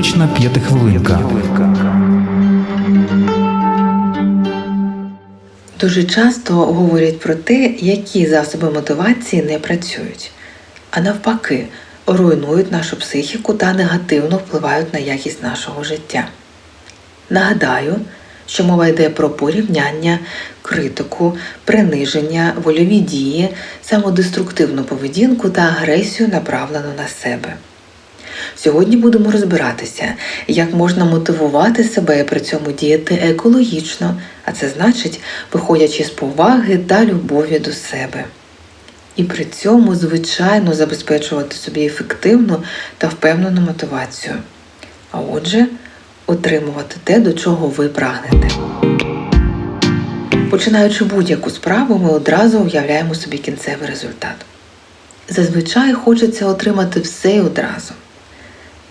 Психотерапевтична п'ятихвилинка. Дуже часто говорять про те, які засоби мотивації не працюють, а навпаки, руйнують нашу психіку та негативно впливають на якість нашого життя. Нагадаю, що мова йде про порівняння, критику, приниження, вольові дії, самодеструктивну поведінку та агресію, направлену на себе. Сьогодні будемо розбиратися, як можна мотивувати себе і при цьому діяти екологічно, а це значить, виходячи з поваги та любові до себе. І при цьому, звичайно, забезпечувати собі ефективну та впевнену мотивацію. А отже, отримувати те, до чого ви прагнете. Починаючи будь-яку справу, ми одразу уявляємо собі кінцевий результат. Зазвичай хочеться отримати все одразу.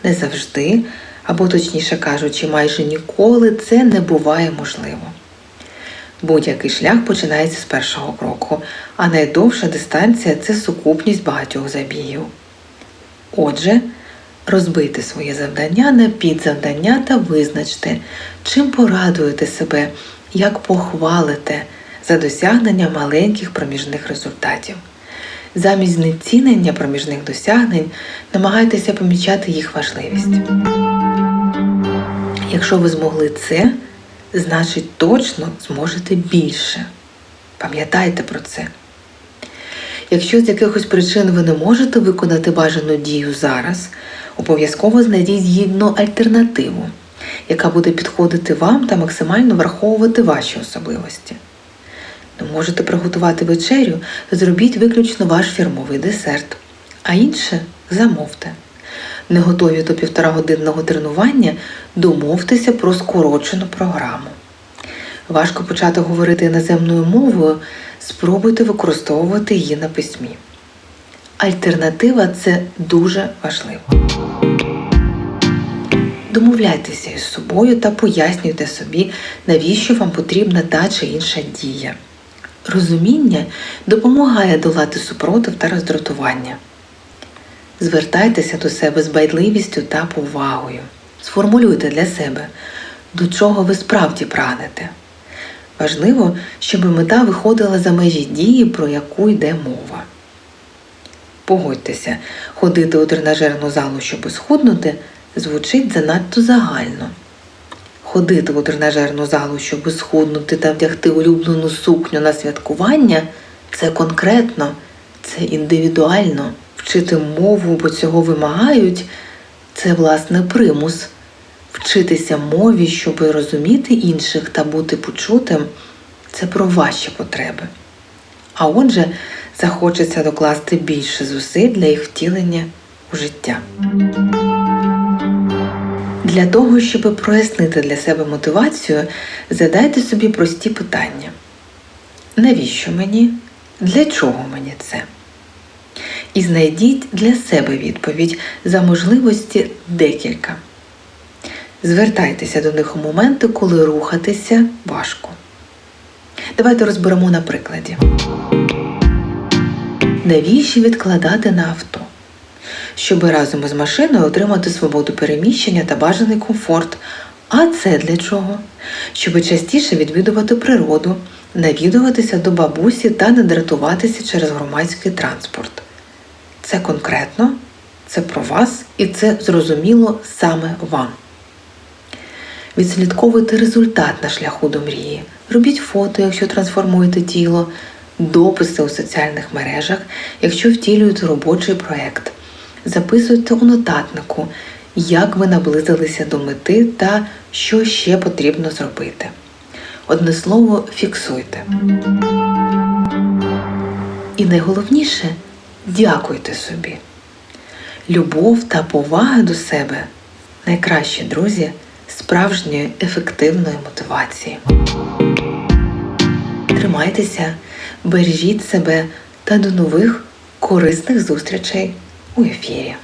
Не завжди, або точніше кажучи, майже ніколи це не буває можливо. Будь-який шлях починається з першого кроку, а найдовша дистанція це сукупність багатьох забігів. Отже, розбийте своє завдання на підзавдання та визначте, чим порадуєте себе, як похвалите за досягнення маленьких проміжних результатів. Замість знецінення проміжних досягнень намагайтеся помічати їх важливість. Якщо ви змогли це, значить точно зможете більше. Пам'ятайте про це. Якщо з якихось причин ви не можете виконати бажану дію зараз, обов'язково знайдіть гідну альтернативу, яка буде підходити вам та максимально враховувати ваші особливості. Не можете приготувати вечерю, зробіть виключно ваш фірмовий десерт, а інше замовте. Не готові до півторагодинного тренування, домовтеся про скорочену програму. Важко почати говорити іноземною мовою, спробуйте використовувати її на письмі. Альтернатива це дуже важливо. Домовляйтеся із собою та пояснюйте собі, навіщо вам потрібна та чи інша дія. Розуміння допомагає долати супротив та роздратування. Звертайтеся до себе з байдливістю та повагою. Сформулюйте для себе, до чого ви справді прагнете. Важливо, щоб мета виходила за межі дії, про яку йде мова. Погодьтеся, ходити у тренажерну залу, щоб схуднути, звучить занадто загально. Ходити у тренажерну залу, щоб схуднути та вдягти улюблену сукню на святкування це конкретно, це індивідуально. Вчити мову, бо цього вимагають, це власне примус. Вчитися мові, щоб розуміти інших та бути почутим це про ваші потреби. А отже, захочеться докласти більше зусиль для їх втілення у життя. Для того, щоб прояснити для себе мотивацію, задайте собі прості питання. Навіщо мені? Для чого мені це? І знайдіть для себе відповідь за можливості декілька. Звертайтеся до них у моменти, коли рухатися важко. Давайте розберемо на прикладі. Навіщо відкладати на авто? Щоб разом із машиною отримати свободу переміщення та бажаний комфорт. А це для чого? Щоб частіше відвідувати природу, навідуватися до бабусі та не дратуватися через громадський транспорт. Це конкретно, це про вас і це зрозуміло саме вам. Відслідковуйте результат на шляху до мрії. Робіть фото, якщо трансформуєте тіло, дописи у соціальних мережах, якщо втілюєте робочий проєкт. Записуйте у нотатнику, як ви наблизилися до мети та що ще потрібно зробити. Одне слово, фіксуйте. І найголовніше дякуйте собі. Любов та повага до себе найкращі друзі справжньої ефективної мотивації. Тримайтеся, бережіть себе та до нових корисних зустрічей у ефірі.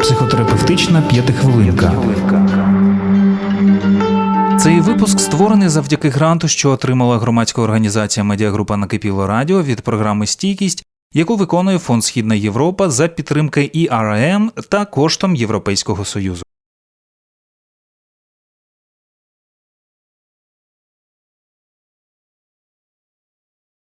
Психотерапевтична п'ятихвилинка. Цей випуск створений завдяки гранту, що отримала громадська організація Медіагрупа Накипіло Радіо від програми Стійкість яку виконує Фонд Східна Європа за підтримки ІРМ та коштом Європейського Союзу.